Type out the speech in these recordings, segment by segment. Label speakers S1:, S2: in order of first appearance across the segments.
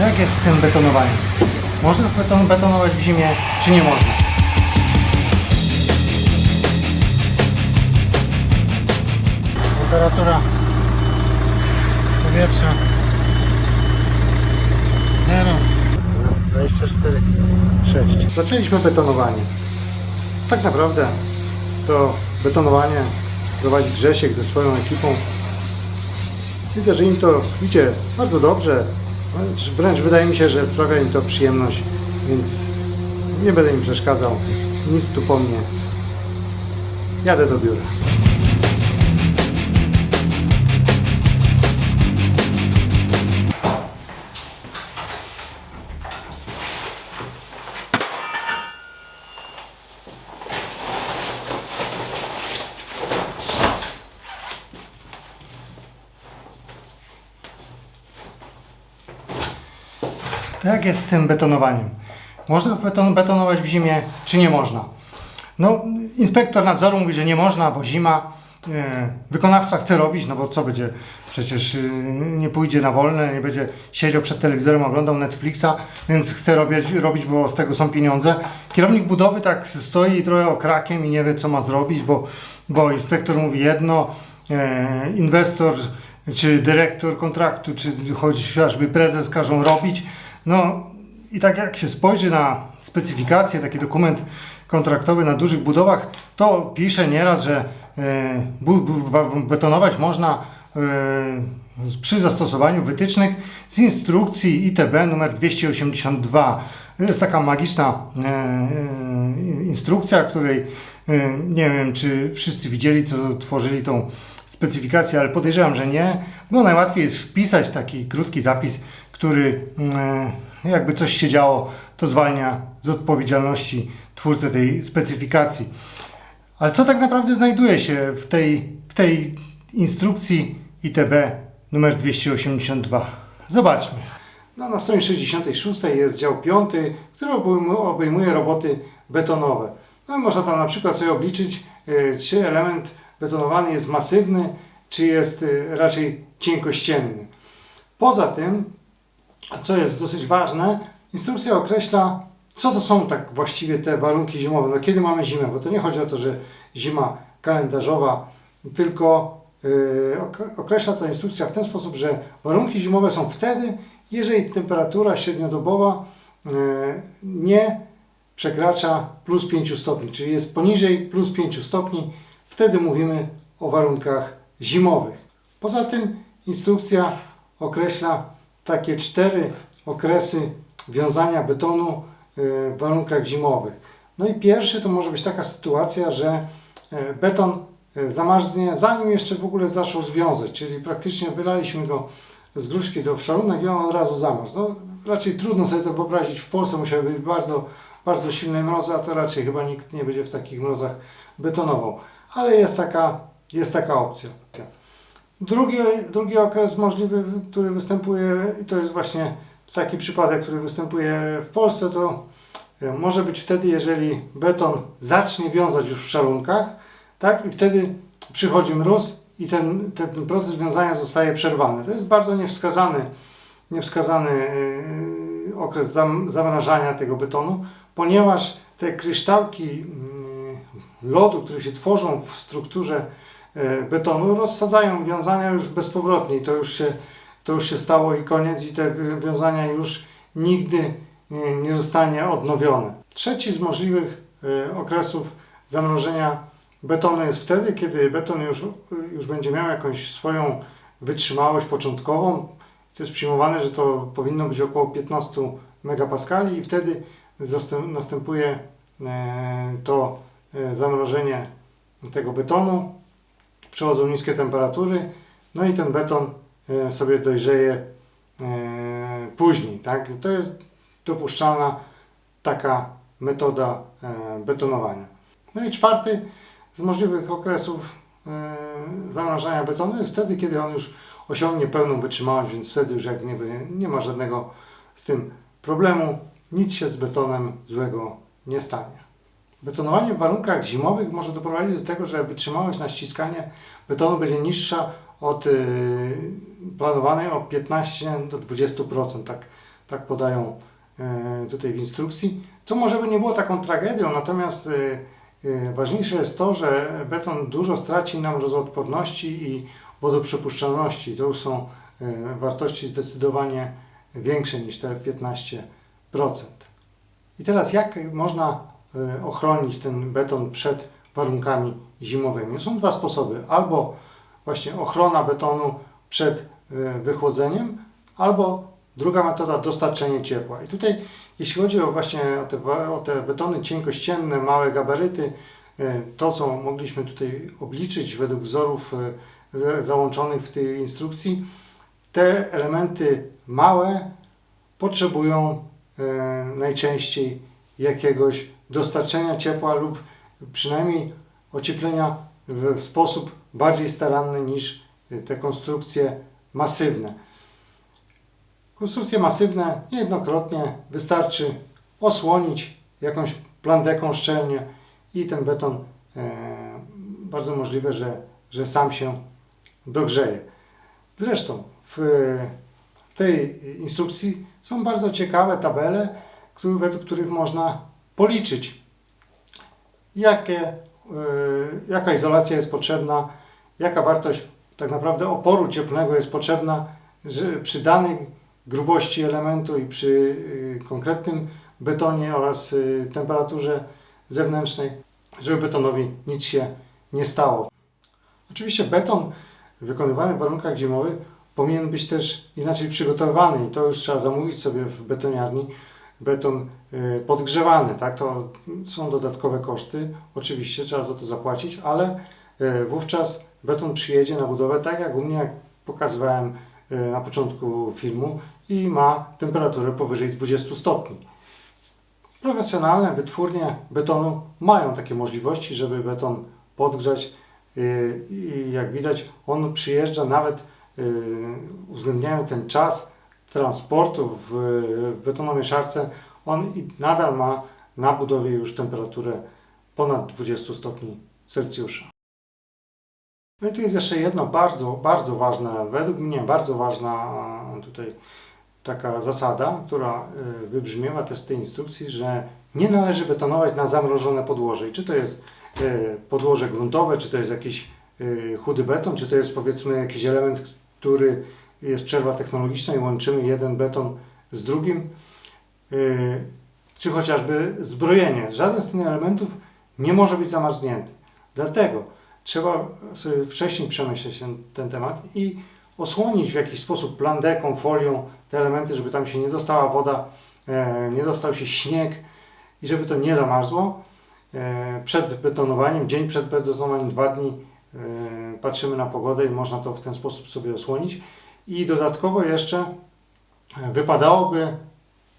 S1: Jak jest z tym betonowaniem? Można beton, betonować w zimie, czy nie można? Temperatura powietrza 0 24 6 Zaczęliśmy betonowanie. Tak naprawdę to betonowanie prowadzi Grzesiek ze swoją ekipą. Widzę, że im to idzie bardzo dobrze. Wręcz, wręcz wydaje mi się, że sprawia im to przyjemność, więc nie będę im przeszkadzał. Nic tu po mnie. Jadę do biura. Jak jest z tym betonowaniem? Można beton, betonować w zimie, czy nie można? No, inspektor nadzoru mówi, że nie można, bo zima. E, wykonawca chce robić, no bo co będzie? Przecież y, nie pójdzie na wolne, nie będzie siedział przed telewizorem, oglądał Netflixa, więc chce robić, robić, bo z tego są pieniądze. Kierownik budowy tak stoi trochę okrakiem i nie wie, co ma zrobić, bo, bo inspektor mówi jedno, e, inwestor czy dyrektor kontraktu, czy chociażby prezes każą robić. No i tak jak się spojrzy na specyfikację, taki dokument kontraktowy na dużych budowach, to pisze nieraz, że e, betonować można e, przy zastosowaniu wytycznych z instrukcji ITB numer 282. To jest taka magiczna e, instrukcja, której nie wiem, czy wszyscy widzieli, co tworzyli tą specyfikację, ale podejrzewam, że nie, bo najłatwiej jest wpisać taki krótki zapis, który e, jakby coś się działo, to zwalnia z odpowiedzialności twórcę tej specyfikacji. Ale co tak naprawdę znajduje się w tej, w tej instrukcji ITB numer 282? Zobaczmy. No, na stronie 66 jest dział 5, który obejmu- obejmuje roboty betonowe. No, można tam na przykład sobie obliczyć, e, czy element betonowany jest masywny, czy jest e, raczej cienkościenny. Poza tym, co jest dosyć ważne, instrukcja określa, co to są tak właściwie te warunki zimowe. No kiedy mamy zimę, bo to nie chodzi o to, że zima kalendarzowa, tylko ok- określa to instrukcja w ten sposób, że warunki zimowe są wtedy, jeżeli temperatura średniodobowa yy, nie przekracza plus 5 stopni, czyli jest poniżej plus 5 stopni, wtedy mówimy o warunkach zimowych. Poza tym instrukcja określa takie cztery okresy wiązania betonu e, w warunkach zimowych. No i pierwszy to może być taka sytuacja, że e, beton e, zamarznie zanim jeszcze w ogóle zaczął związać, czyli praktycznie wylaliśmy go z gruszki do szalunek i on od razu zamarzł. No, raczej trudno sobie to wyobrazić. W Polsce musiały być bardzo, bardzo silne mrozy, a to raczej chyba nikt nie będzie w takich mrozach betonował. Ale jest taka, jest taka opcja. Drugi, drugi okres możliwy, który występuje, i to jest właśnie taki przypadek, który występuje w Polsce, to e, może być wtedy, jeżeli beton zacznie wiązać już w szalunkach, tak, i wtedy przychodzi mróz i ten, ten, proces wiązania zostaje przerwany. To jest bardzo niewskazany, niewskazany e, okres zam, zamrażania tego betonu, ponieważ te kryształki mm, lodu, które się tworzą w strukturze betonu, rozsadzają wiązania już bezpowrotnie i to już się, to już się stało i koniec i te wiązania już nigdy nie, nie zostanie odnowione. Trzeci z możliwych e, okresów zamrożenia betonu jest wtedy, kiedy beton już, już będzie miał jakąś swoją wytrzymałość początkową. To jest przyjmowane, że to powinno być około 15 megapaskali i wtedy następuje e, to e, zamrożenie tego betonu. Przechodzą niskie temperatury, no i ten beton e, sobie dojrzeje e, później. Tak? To jest dopuszczalna taka metoda e, betonowania. No i czwarty z możliwych okresów zamrażania betonu jest wtedy, kiedy on już osiągnie pełną wytrzymałość, więc wtedy już jak nie, nie ma żadnego z tym problemu, nic się z betonem złego nie stanie. Betonowanie w warunkach zimowych może doprowadzić do tego, że wytrzymałość na ściskanie betonu będzie niższa od y, planowanej o 15 do 20%. Tak, tak podają e, tutaj w instrukcji, co może by nie było taką tragedią, natomiast e, ważniejsze jest to, że beton dużo straci nam rozodporności i wodoprzepuszczalności. To już są wartości zdecydowanie większe niż te 15%. I teraz jak można ochronić ten beton przed warunkami zimowymi? Są dwa sposoby. Albo właśnie ochrona betonu przed e, wychłodzeniem, albo druga metoda dostarczenie ciepła. I tutaj jeśli chodzi o właśnie o te, o te betony cienkościenne, małe gabaryty, e, to co mogliśmy tutaj obliczyć według wzorów e, za- załączonych w tej instrukcji, te elementy małe potrzebują e, najczęściej jakiegoś dostarczenia ciepła lub przynajmniej ocieplenia w, sposób bardziej staranny niż e, te konstrukcje masywne. Konstrukcje masywne niejednokrotnie wystarczy osłonić jakąś plandeką szczelnie i ten beton e, bardzo możliwe, że, że sam się dogrzeje. Zresztą w, w tej instrukcji są bardzo ciekawe tabele, według których można policzyć, jakie, e, jaka izolacja jest potrzebna, jaka wartość tak naprawdę oporu cieplnego jest potrzebna przy danej grubości elementu i przy y, konkretnym betonie oraz y, temperaturze zewnętrznej, żeby betonowi nic się nie stało. Oczywiście beton wykonywany w warunkach zimowych powinien być też inaczej przygotowany i to już trzeba zamówić sobie w betoniarni beton y, podgrzewany, tak? To są dodatkowe koszty, oczywiście trzeba za to zapłacić, ale y, wówczas beton przyjedzie na budowę tak jak u mnie, jak pokazywałem y, na początku filmu i ma temperaturę powyżej 20 stopni. Profesjonalne wytwórnie betonu mają takie możliwości, żeby beton podgrzać i jak widać on przyjeżdża nawet uwzględniają ten czas transportu w, betonomieszarce, on nadal ma na budowie już temperaturę ponad 20 stopni Celsjusza. No i tu jest jeszcze jedno bardzo, bardzo ważne, według mnie bardzo ważna a, tutaj taka zasada, która y, wybrzmiewa też z tej instrukcji, że nie należy betonować na zamrożone podłoże. I czy to jest y, podłoże gruntowe, czy to jest jakiś chudy beton, czy to jest powiedzmy jakiś element, który jest przerwa technologiczna i łączymy jeden beton z drugim, y, czy chociażby zbrojenie. Żaden z tych elementów nie może być zamarznięty. Dlatego trzeba sobie wcześniej przemyśleć ten, ten temat i osłonić w jakiś sposób plandeką, folią te elementy, żeby tam się nie dostała woda, e, nie dostał się śnieg i żeby to nie zamarzło. E, przed betonowaniem, dzień przed betonowaniem, dwa dni e, patrzymy na pogodę i można to w ten sposób sobie osłonić. I dodatkowo jeszcze e, wypadałoby,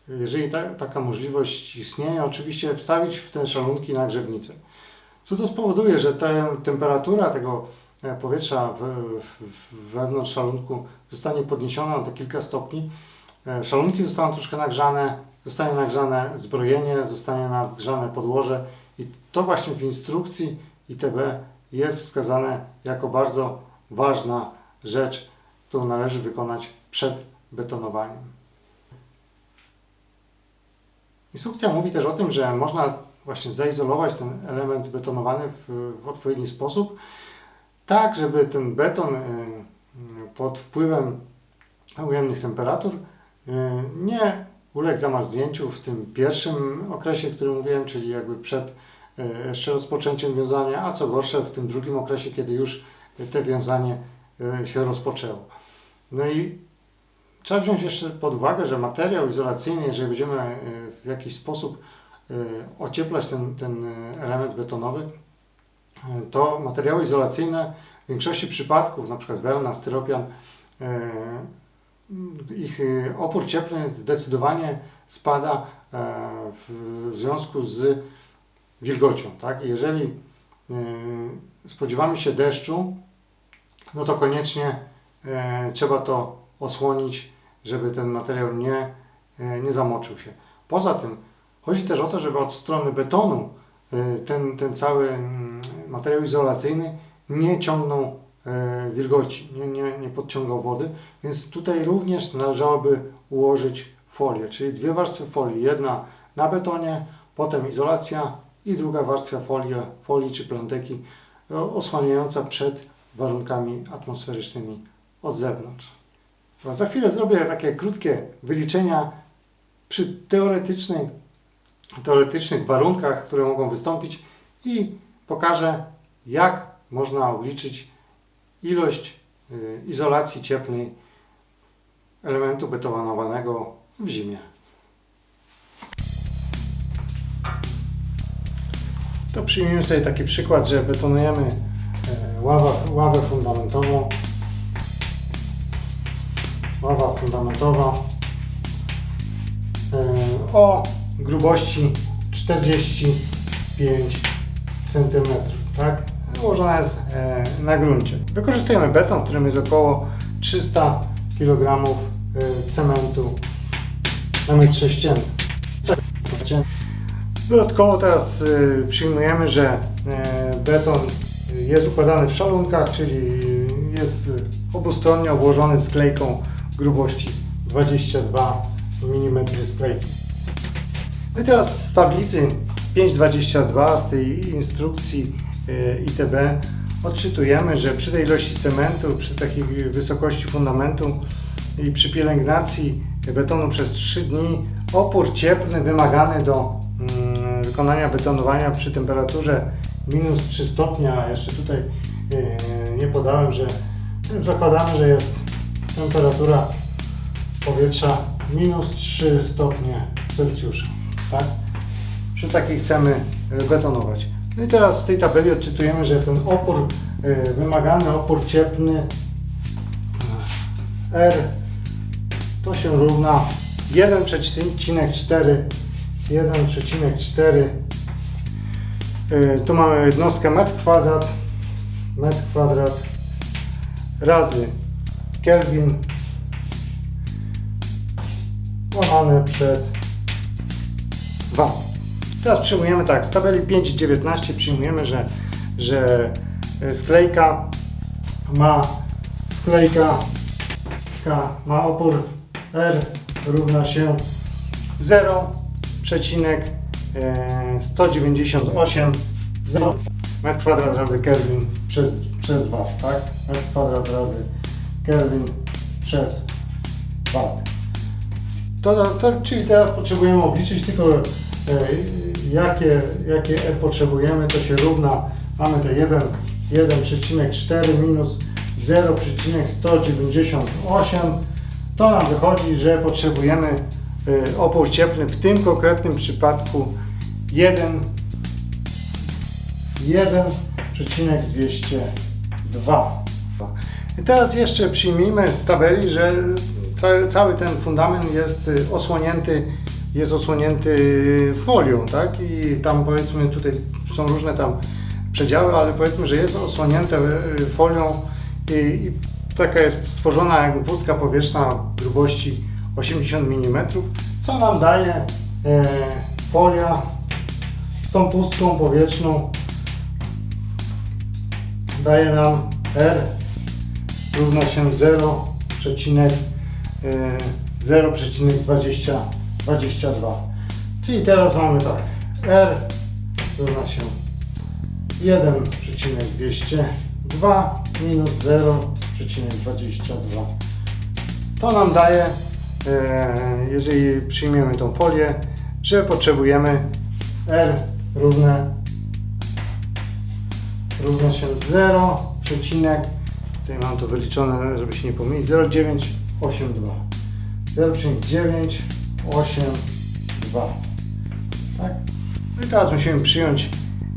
S1: jeżeli ta, taka możliwość istnieje, oczywiście wstawić w te szalunki nagrzewnicę. Co to spowoduje, że ta temperatura tego e, powietrza w, w, wewnątrz szalunku zostanie podniesiona na te kilka stopni. E, Szalunki zostaną troszkę nagrzane, zostanie nagrzane zbrojenie, zostanie nagrzane podłoże i to właśnie w instrukcji ITB jest wskazane jako bardzo ważna rzecz, którą należy wykonać przed betonowaniem. Instrukcja mówi też o tym, że można właśnie zaizolować ten element betonowany w, w odpowiedni sposób, tak żeby ten beton y, y, pod wpływem ujemnych temperatur y, nie uległ zamarznięciu w tym pierwszym okresie, który mówiłem, czyli jakby przed jeszcze rozpoczęciem wiązania, a co gorsze w tym drugim okresie, kiedy już te wiązanie się rozpoczęło. No i trzeba wziąć jeszcze pod uwagę, że materiał izolacyjny, jeżeli będziemy y, w jakiś sposób y, ocieplać ten, ten y, element betonowy, to materiały izolacyjne w większości przypadków, przykład wełna, styropian, ich opór cieplny zdecydowanie spada e, w związku z wilgocią. Tak? Jeżeli spodziewamy się deszczu, no to koniecznie e, trzeba to osłonić, żeby ten materiał nie, e, nie zamoczył się. Poza tym chodzi też o to, żeby od strony betonu e, ten, ten cały mm, materiał izolacyjny nie ciągnął e, wilgoci, nie, nie, nie podciągał wody, więc tutaj również należałoby ułożyć folię, czyli dwie warstwy folii. Jedna na betonie, potem izolacja i druga warstwa folii, folii czy planteki e, osłaniająca przed warunkami atmosferycznymi od zewnątrz. No, za chwilę zrobię takie krótkie wyliczenia przy teoretycznej, teoretycznych warunkach, które mogą wystąpić i pokażę, jak można obliczyć ilość y, izolacji cieplnej elementu betonowanego w zimie. To przyjmijmy sobie taki przykład, że betonujemy e, ławę, ławę fundamentową. Ława fundamentowa e, o grubości 45 cm, tak? Ułożona jest e, na gruncie. Wykorzystujemy beton, w którym jest około 300 kg e, cementu na metr sześcienny. Dodatkowo teraz przyjmujemy, że beton jest układany w szalonkach, czyli jest obustronnie obłożony sklejką grubości 22 mm sklejki. No i teraz z tablicy 5.22 z tej instrukcji y, ITB odczytujemy, że przy tej ilości cementu, przy takiej wysokości fundamentu i przy pielęgnacji betonu przez 3 dni opór cieplny wymagany do mm, wykonania betonowania przy temperaturze minus 3 stopnia, jeszcze tutaj yy, nie podałem, że zakładamy, że jest temperatura powietrza minus 3 stopnie Celsjusza. Tak? Przy takiej chcemy y, betonować. No i teraz z tej tabeli odczytujemy, że ten opór, y, wymagany opór cieplny y, R to się równa 1,4 1,4 y, tu mamy jednostkę metr kwadrat metr kwadrat razy Kelvin łamane przez W. Teraz przyjmujemy tak, z tabeli 5.19 przyjmujemy, że, że y, sklejka ma sklejka K ma opór R równa się 0,198 0 metr kwadrat razy Kelvin przez, przez W, tak? Metr kwadrat razy Kelvin przez W. To, to, czyli teraz potrzebujemy obliczyć tylko e, jakie, jakie E potrzebujemy, to się równa, mamy te 1, 1,4 minus 0,198 to nam wychodzi, że potrzebujemy y, opór cieplny w tym konkretnym przypadku 1 1,202 i teraz jeszcze przyjmijmy z tabeli, że ca- cały ten fundament jest y, osłonięty jest osłonięty folią, tak? I tam powiedzmy tutaj są różne tam przedziały, ale powiedzmy, że jest osłonięte y, folią i, i taka jest stworzona jakby pustka powietrzna grubości 80 mm, co nam daje e, folia z tą pustką powietrzną daje nam R równa się 0,0,22 czyli teraz mamy tak R równa się 1,202 minus 0,22 to nam daje e, jeżeli przyjmiemy tą folię że potrzebujemy R równe równa się 0, przecinek, tutaj mam to wyliczone, żeby się nie pomylić, 0,982. 0,982. Tak? No i teraz musimy przyjąć,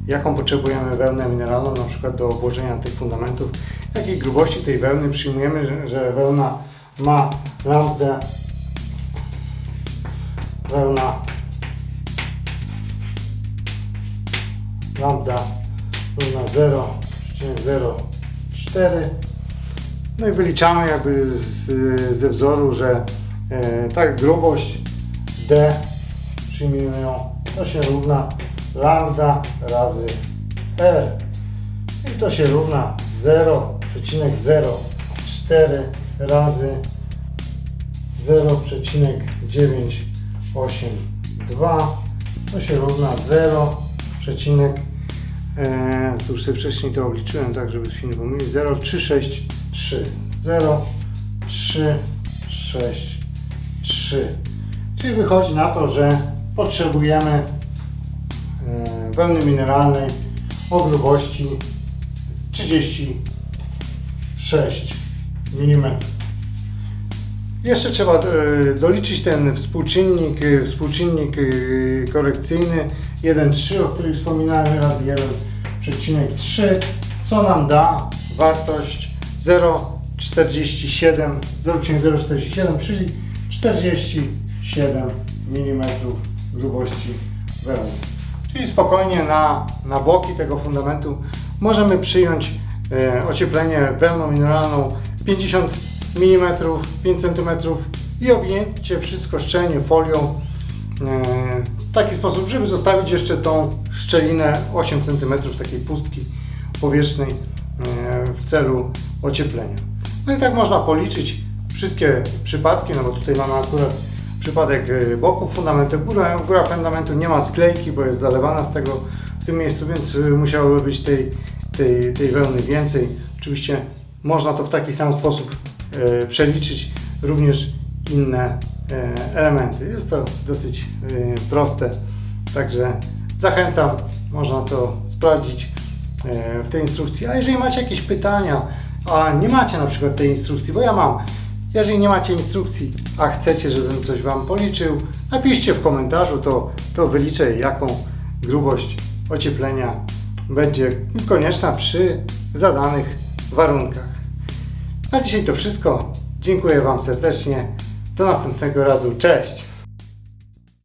S1: jaką potrzebujemy wełnę mineralną, na przykład do obłożenia tych fundamentów. Jakiej grubości tej wełny przyjmujemy, że, że wełna ma lambda wełna lambda równa 0,04 no i wyliczamy jakby z, ze wzoru, że e, tak grubość D przyjmijmy ją to się równa lambda razy R. I to się równa 0,04 razy 0,9 982 to się równa 0, przecinek e, tu już sobie wcześniej to obliczyłem tak, żeby się nie pomylić 0, 3, 6, 3 0, 3, 6, 3 czyli wychodzi na to, że potrzebujemy e, wełny mineralnej o grubości 36 mm. Jeszcze trzeba e, doliczyć ten współczynnik, e, współczynnik korekcyjny. 1,3, o którym wspominałem razy 1,3, co nam da wartość 0,47, 0,047, czyli 47 mm grubości wełny. Czyli spokojnie na, na boki tego fundamentu możemy przyjąć e, ocieplenie wełną mineralną 50 mm, 5 cm i objęcie wszystko szczelnie folią e, w taki sposób, żeby zostawić jeszcze tą szczelinę 8 cm takiej pustki powierzchnej e, w celu ocieplenia. No i tak można policzyć wszystkie przypadki, no bo tutaj mamy akurat przypadek e, boku fundamentu. Góra, góra fundamentu nie ma sklejki, bo jest zalewana z tego w tym miejscu, więc e, musiałoby być tej, tej, tej wełny więcej. Oczywiście można to w taki sam sposób e, przeliczyć również inne e, elementy. Jest to dosyć e, proste, także zachęcam, można to sprawdzić w tej instrukcji. A jeżeli macie jakieś pytania, a nie macie na przykład tej instrukcji, bo ja mam, jeżeli nie macie instrukcji, a chcecie, żebym coś Wam policzył, napiszcie w komentarzu, to, to wyliczę jaką grubość ocieplenia będzie konieczna przy zadanych warunkach. Na dzisiaj to wszystko. Dziękuję Wam serdecznie. Do następnego razu. Cześć!